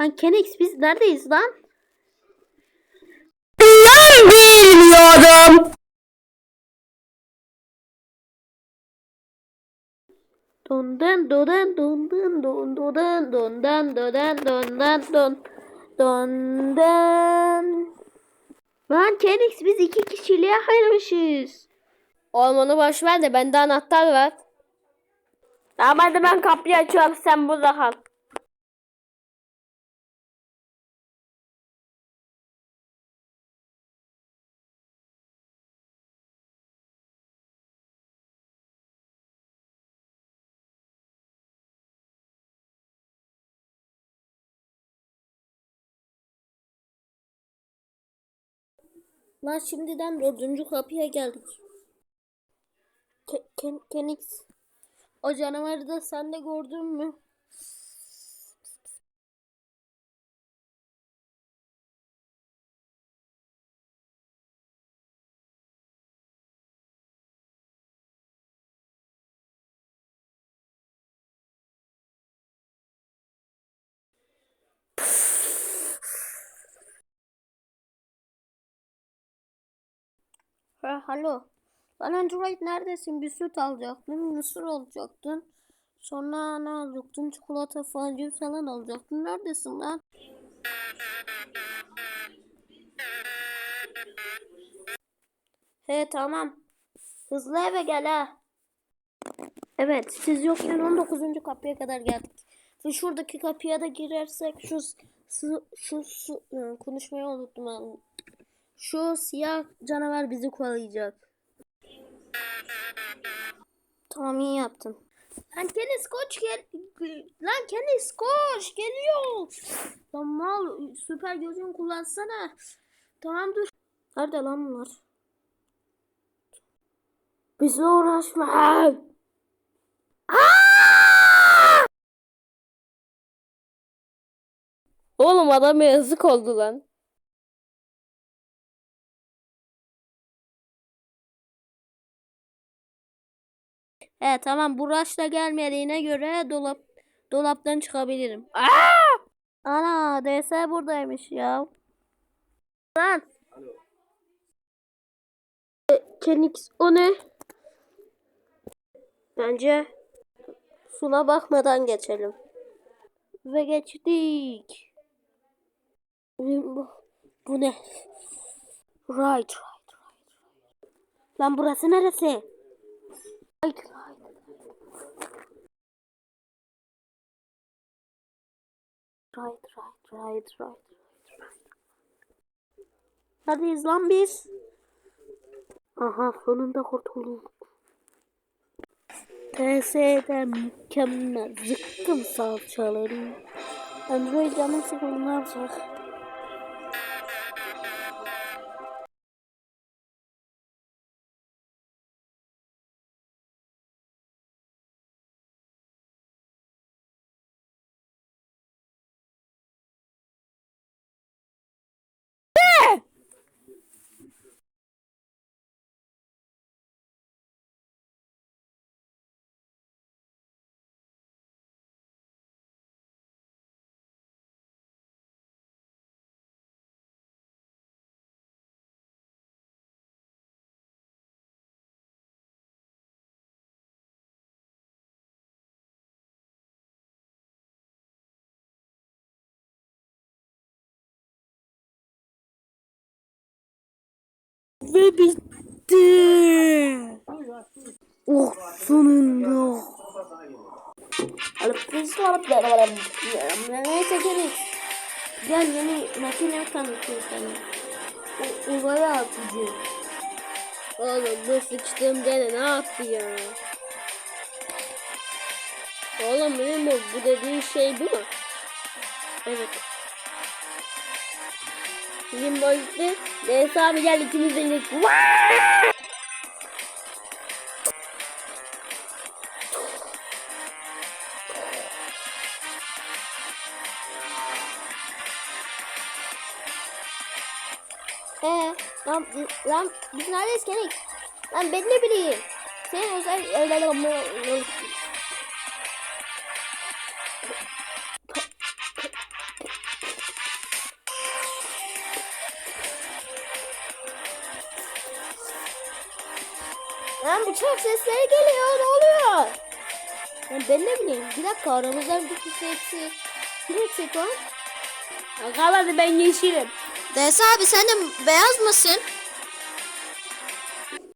Lan Kenex biz neredeyiz lan? Ben bilmiyorum. Dondan dodan dondan don dodan dondan dodan dondan don dondan. Lan Kenex biz iki kişiliğe ayırmışız. Olmanı boş ver de bende anahtar var. Tamam hadi ben kapıyı açıyorum sen burada kal. Lan şimdiden dördüncü kapıya geldik. Ke Ken Kenix. O canavarı da sen de gördün mü? Ha, alo. Lan Android neredesin? Bir süt alacaktın, mısır alacaktın. Sonra ne alacaktın? Çikolata falan falan alacaktın. Neredesin lan? He tamam. Hızlı eve gel ha. Evet siz yokken 19. kapıya kadar geldik. Ve şuradaki kapıya da girersek şu şu, şu, şu konuşmayı unuttum. Şu siyah canavar bizi kovalayacak. Tamam iyi yaptın. Lan Kenis koş gel. Lan Kenis koş geliyor. Lan mal süper gözün kullansana. Tamam dur. Nerede lan bunlar? Bizle uğraşma. Oğlum adama yazık oldu lan. He tamam bu rush'la gelmediğine göre dolap dolaptan çıkabilirim. Ana DS buradaymış ya. Lan. E, Kenix o ne? Bence suna bakmadan geçelim. Ve geçtik. Bu, bu ne? Right, right, right. Lan burası neresi? Right, right. Right, right, right, right, right. Neredeyiz lan biz? Aha sonunda kurtulduk. TS'de mükemmel zıkkım salçaları. Android canım sıkıldı Ve bitti. Oh sonunda. Alıp biz alıp neyse gelin. Gel yeni makine tanıtıyor sana. Uzaya atıcı. Oğlum bu sıçtığım gene ne yaptı ya? Oğlum benim bu dediğin şey bu mu? Evet. Bizim boyutlu. Neyse abi gel ikimiz de inek. Ee, lan, lan biz neredeyiz Kenik? Lan ben ne bileyim. Senin özel Lan bıçak sesleri geliyor. Ne oluyor? Lan ben ne bileyim. Bir dakika aramızdan bir kişi eksi. Kim eksik lan? Kalmadı ben yeşilim. DS abi sen de beyaz mısın?